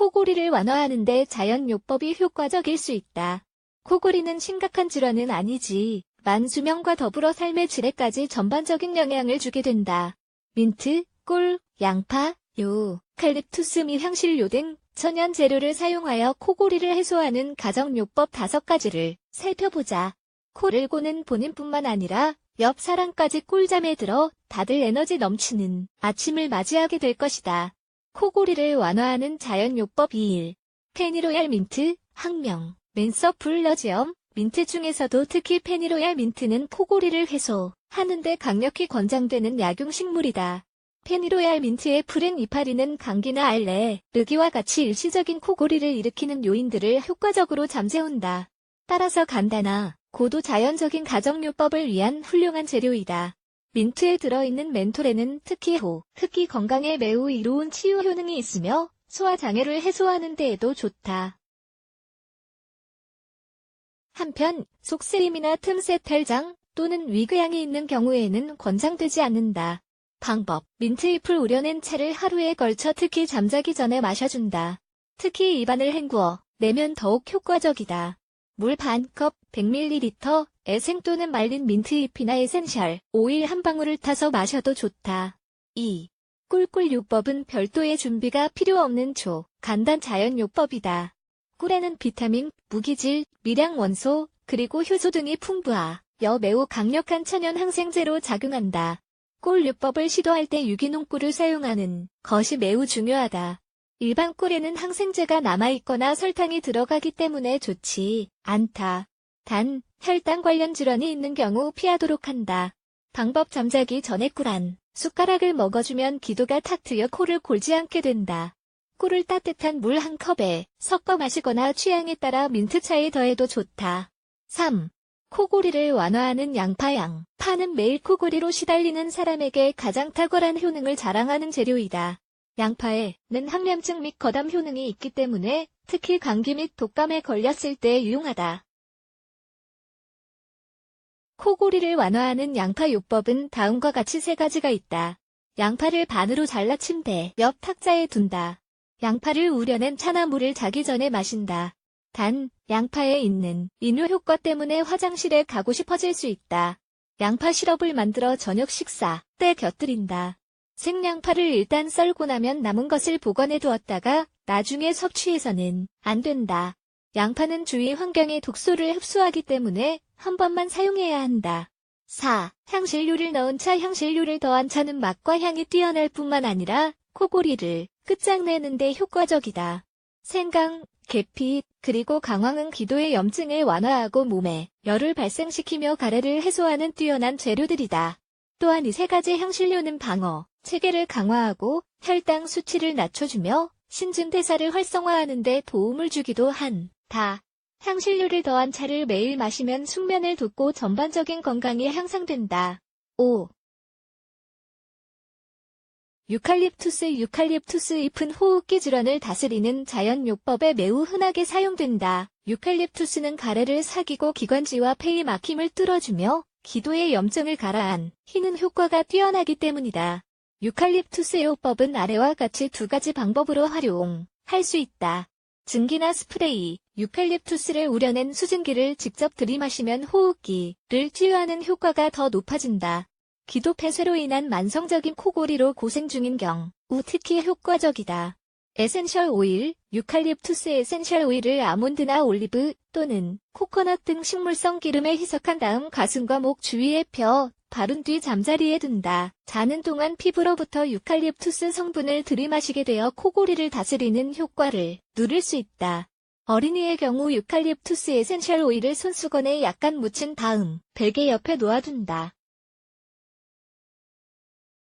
코골이를 완화하는데 자연요법이 효과적일 수 있다. 코골이는 심각한 질환은 아니지. 만 수명과 더불어 삶의 질에까지 전반적인 영향을 주게 된다. 민트, 꿀, 양파, 요, 칼립투스 및 향실료 등 천연 재료를 사용하여 코골이를 해소하는 가정요법 다섯 가지를 살펴보자. 코를 고는 본인뿐만 아니라 옆 사람까지 꿀잠에 들어 다들 에너지 넘치는 아침을 맞이하게 될 것이다. 코골이를 완화하는 자연요법 2일. 페니로얄 민트, 학명, 맨서 블러지엄, 민트 중에서도 특히 페니로얄 민트는 코골이를 해소하는데 강력히 권장되는 약용식물이다. 페니로얄 민트의 푸른 이파리는 감기나 알레, 르기와 같이 일시적인 코골이를 일으키는 요인들을 효과적으로 잠재운다. 따라서 간단하, 고도 자연적인 가정요법을 위한 훌륭한 재료이다. 민트에 들어있는 멘톨에는 특히 호, 흑기 건강에 매우 이로운 치유 효능이 있으며 소화장애를 해소하는 데에도 좋다. 한편 속쓰림이나 틈새 탈장 또는 위궤양이 있는 경우에는 권장되지 않는다. 방법 민트잎을 우려낸 차를 하루에 걸쳐 특히 잠자기 전에 마셔준다. 특히 입안을 헹구어 내면 더욱 효과적이다. 물 반컵 100ml 에생 또는 말린 민트잎이나 에센셜 오일 한 방울을 타서 마셔도 좋다. 2. 꿀꿀요법은 별도의 준비가 필요 없는 초, 간단 자연요법이다. 꿀에는 비타민, 무기질, 미량 원소, 그리고 효소 등이 풍부하, 여 매우 강력한 천연 항생제로 작용한다. 꿀요법을 시도할 때 유기농 꿀을 사용하는 것이 매우 중요하다. 일반 꿀에는 항생제가 남아있거나 설탕이 들어가기 때문에 좋지 않다. 단, 혈당 관련 질환이 있는 경우 피하도록 한다. 방법 잠자기 전에 꿀한 숟가락을 먹어주면 기도가 탁 트여 코를 골지 않게 된다. 꿀을 따뜻한 물 한 컵에 섞어 마시거나 취향에 따라 민트차에 더해도 좋다. 3. 코골이를 완화하는 양파향. 파는 매일 코골이로 시달리는 사람에게 가장 탁월한 효능을 자랑하는 재료이다. 양파에는 항염증 및 거담 효능이 있기 때문에 특히 감기 및 독감에 걸렸을 때 유용하다. 코골이를 완화하는 양파 요법은 다음과 같이 세 가지가 있다. 양파를 반으로 잘라 침대 옆 탁자에 둔다. 양파를 우려낸 차나 물을 자기 전에 마신다. 단, 양파에 있는 이뇨 효과 때문에 화장실에 가고 싶어질 수 있다. 양파 시럽을 만들어 저녁 식사 때 곁들인다. 생양파를 일단 썰고 나면 남은 것을 보관해 두었다가 나중에 섭취해서는 안 된다. 양파는 주위 환경의 독소를 흡수하기 때문에 한 번만 사용해야 한다. 4. 향신료를 넣은 차 향신료를 더한 차는 맛과 향이 뛰어날 뿐만 아니라 코골이를 끝장내는데 효과적이다. 생강, 계피, 그리고 강황은 기도의 염증을 완화하고 몸에 열을 발생시키며 가래를 해소하는 뛰어난 재료들이다. 또한 이 세 가지 향신료는 방어, 체계를 강화하고 혈당 수치를 낮춰주며 신진대사를 활성화하는 데 도움을 주기도 한다. 향신료를 더한 차를 매일 마시면 숙면을 돋고 전반적인 건강이 향상된다. 5. 유칼립투스 유칼립투스 잎은 호흡기 질환을 다스리는 자연요법에 매우 흔하게 사용된다. 유칼립투스는 가래를 사귀고 기관지와 폐의 막힘을 뚫어주며 기도의 염증을 가라앉 히는 효과가 뛰어나기 때문이다. 유칼립투스 요법은 아래와 같이 두 가지 방법으로 활용할 수 있다. 증기나 스프레이, 유칼립투스를 우려낸 수증기를 직접 들이마시면 호흡기를 치유하는 효과가 더 높아진다. 기도 폐쇄로 인한 만성적인 코골이로 고생 중인 경우 특히 효과적이다. 에센셜 오일, 유칼립투스 에센셜 오일을 아몬드나 올리브 또는 코코넛 등 식물성 기름에 희석한 다음 가슴과 목 주위에 펴 바른 뒤 잠자리에 둔다. 자는 동안 피부로부터 유칼립투스 성분을 들이마시게 되어 코골이를 다스리는 효과를 누릴 수 있다. 어린이의 경우 유칼립투스 에센셜 오일을 손수건에 약간 묻힌 다음 베개 옆에 놓아둔다.